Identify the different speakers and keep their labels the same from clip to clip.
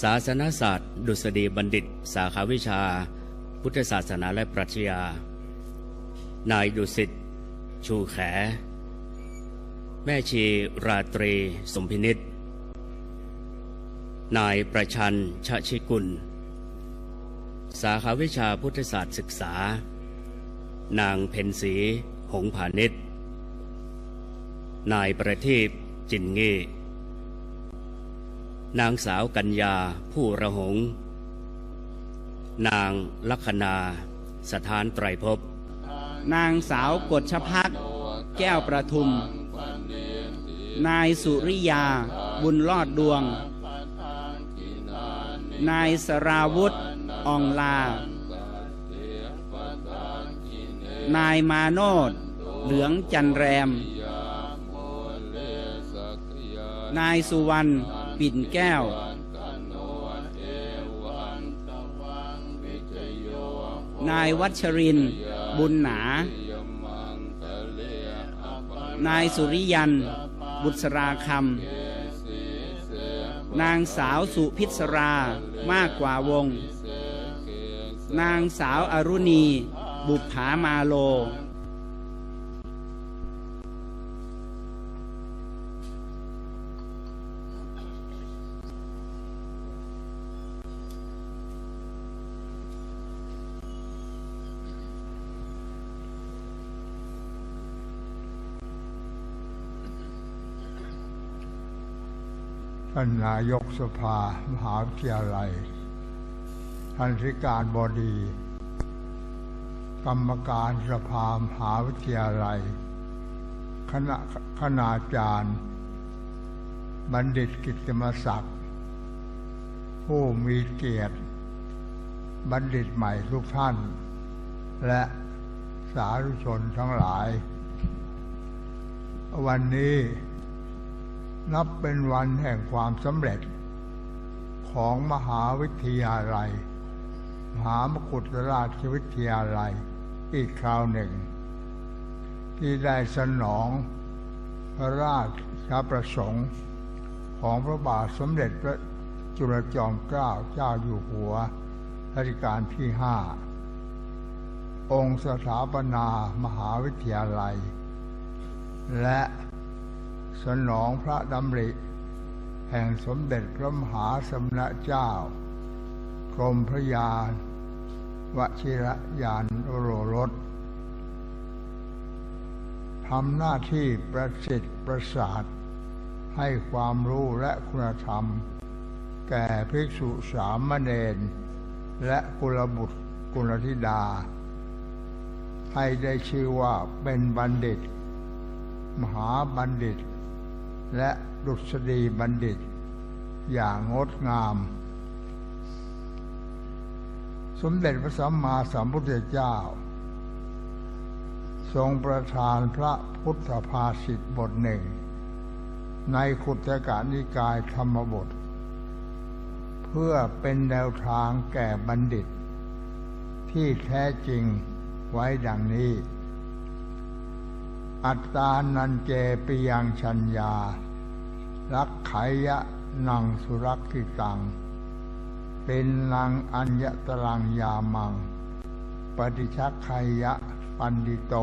Speaker 1: ศาสนศาสตร์ ดุษฎีบัณฑิต สาขาวิชา พุทธศาสนาและปรัชญา นายดุสิต ชูแข แม่ชีราตรี สมพินิษนายประชันชะชิกุล สาขาวิชาพุทธศาสตร์ศึกษา นางเพ็ญศรีหงผานิชนายประทีปจินงี้ นางสาวกัญญาผู้ระหง นางลัคนา สถานไตรภพ
Speaker 2: นางสาวกฎชพักแก้วประทุม นายสุริยา บุญรอดดวง นายสราวุธอองลา นายมาโนดเหลืองจันแรม นายสุวรรณ ปิ่นแก้ว นายวัชริน บุญหนา นายสุริยัน บุษราคำ นางสาวสุพิศรามากกว่าวง นางสาวอรุณี บุปผามาโล
Speaker 3: ท่านนายกสภา มหาวิทยาลัย ท่านธิการบดี กรรมการสภา มหาวิทยาลัย คณะคณาจารย์ บัณฑิตกิตติมศักดิ์ ผู้มีเกียรติ บัณฑิตใหม่ทุกท่าน และสาธุชนทั้งหลาย วันนี้ นับเป็นวันแห่งความสำเร็จ ของมหาวิทยาลัย มหามกุฏราชวิทยาลัย อีกคราวหนึ่ง ที่ได้สนองพระราชประสงค์ ของพระบาทสมเด็จพระจุลจอมเกล้าเจ้าอยู่หัวรัชกาลที่ห้าองค์สถาปนามหาวิทยาลัย และ สนองพระดำริ แห่งสมเด็จพระมหาสมณเจ้า กรมพระยานวชิรยานโรรสทำหน้าที่ประสิทธิ์ประสาท ให้ความรู้และคุณธรรม แก่ภิกษุสามเณรและกุลบุตรกุลธิดา ให้ได้ชื่อว่าเป็นบัณฑิต มหาบัณฑิต และดุษฎีบัณฑิต อย่างงดงาม สมเด็จพระสัมมาสัมพุทธเจ้า ทรงประทานพระพุทธภาษิตบทหนึ่ง ในขุตกานิกายธรรมบท เพื่อเป็นแนวทางแก่บัณฑิต ที่แท้จริงไว้ดังนี้ อัตตานันเจปิยังชัญญา รักไขยะนังสุรักขิตัง เป็นนังอัญญตรังยามัง ปฏิชักไขยะปันดิโต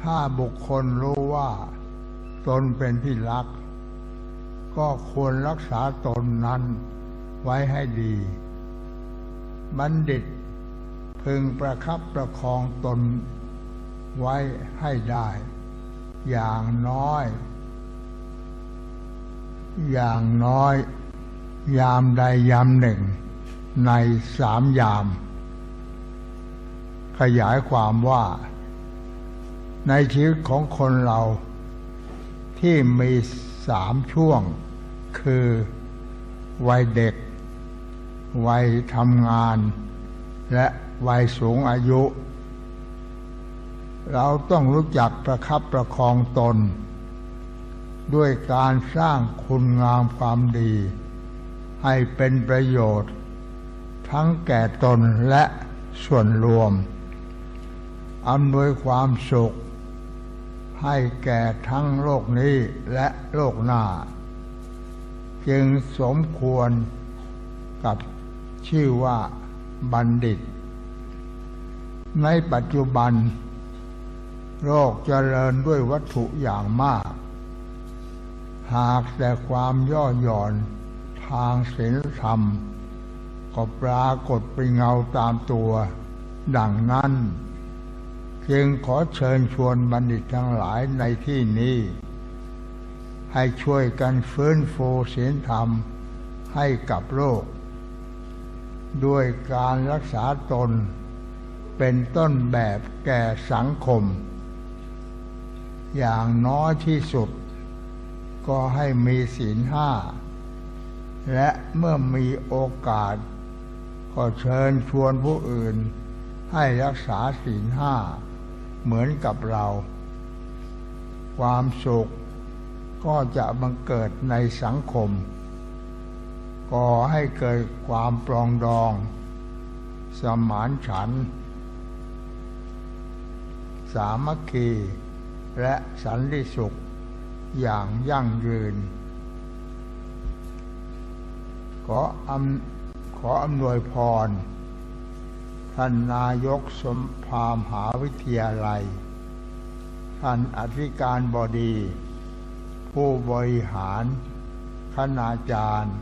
Speaker 3: ถ้าบุคคลรู้ว่าตนเป็นที่รัก ก็ควรรักษาตนนั้นไว้ให้ดี บัณฑิตพึงประคับประคองตน ไว้ให้ได้ อย่างน้อย อย่างน้อย ยามใดยามหนึ่ง ในสามยาม ขยายความว่า ในชีวิตของคนเรา ที่มีสามช่วง คือวัยเด็ก วัยทำงาน และวัยสูงอายุ เราต้องรู้จักประคับประคองตน ด้วยการสร้างคุณงามความดี ให้เป็นประโยชน์ ทั้งแก่ตนและส่วนรวมอำนวยความสุข ให้แก่ทั้งโลกนี้และโลกหน้า จึงสมควรกับชื่อว่าบัณฑิต ในปัจจุบัน โลกเจริญด้วยวัตถุอย่างมาก หากแต่ความย่อหย่อนทางศีลธรรม ก็ปรากฏเป็นเงาตามตัว ดังนั้น จึงขอเชิญชวนบัณฑิตทั้งหลายในที่นี้ ให้ช่วยกันฟื้นฟูศีลธรรมให้กับโลก ด้วยการรักษาตนเป็นต้นแบบแก่สังคม อย่างน้อยที่สุด ก็ให้มีศีลห้า และเมื่อมีโอกาส ก็เชิญชวนผู้อื่น ให้รักษาศีลห้า เหมือนกับเรา ความสุขก็จะบังเกิดในสังคม ก่อให้เกิดความปรองดอง สมานฉันท์สามัคคี และสันติสุขอย่างยั่งยืน ขออำขออำนวยพร ท่านนายกสมภามหาวิทยาลัย ท่านอธิการบดี ผู้บริหาร คณาจารย์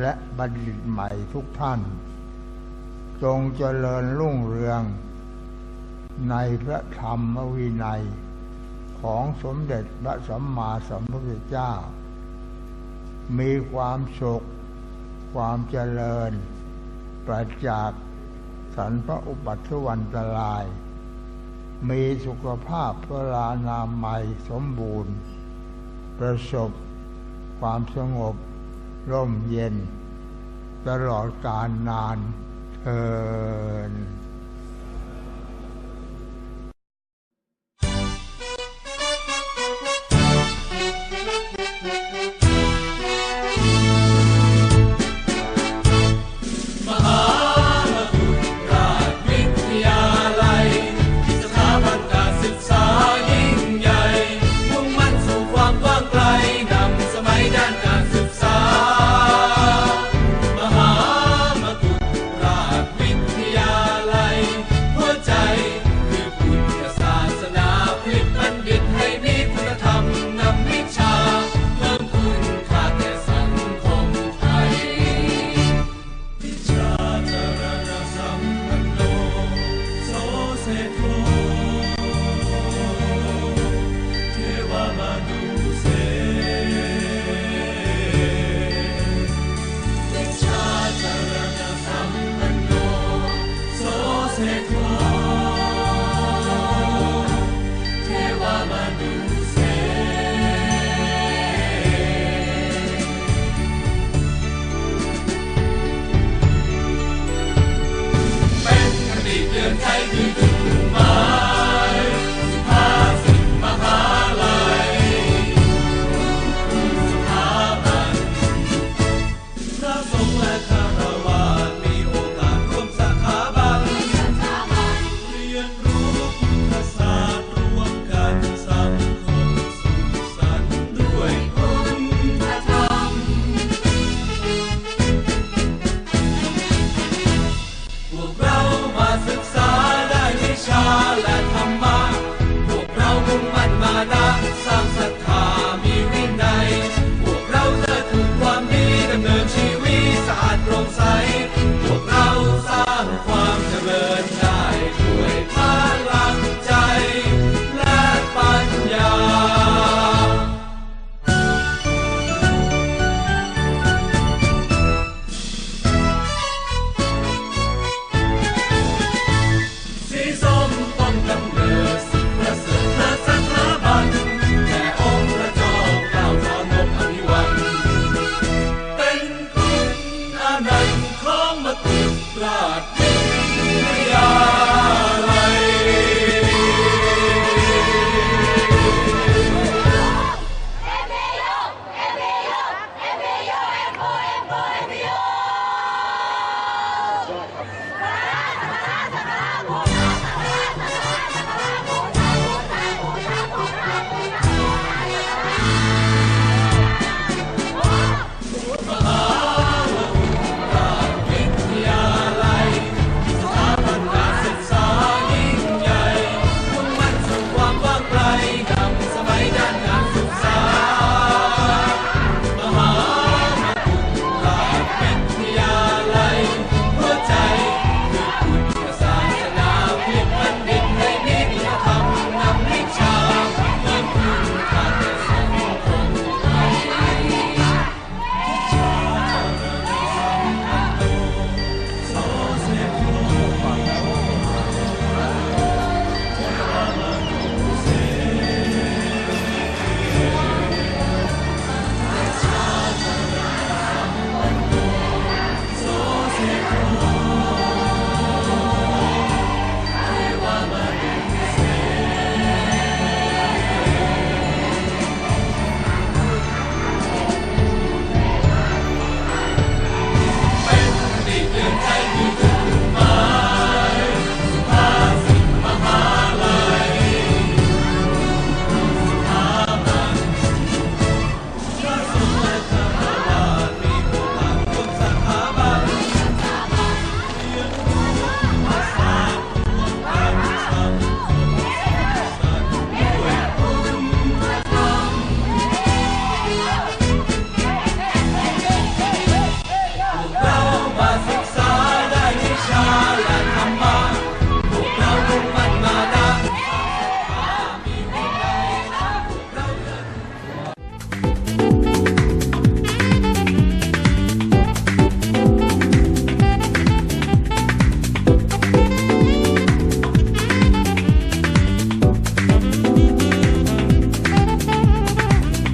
Speaker 3: และบัณฑิตใหม่ทุกท่าน จงเจริญรุ่งเรือง ในพระธรรมวินัย ของสมเด็จพระสัมมาสัมพุทธเจ้า มีความสุข ความเจริญ ประจากสรรพระอุปัฏวันตราย มีสุขภาพพลานามัยสมบูรณ์ ประสบความสงบร่มเย็น ตลอดกาลนานเทิน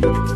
Speaker 3: Bye.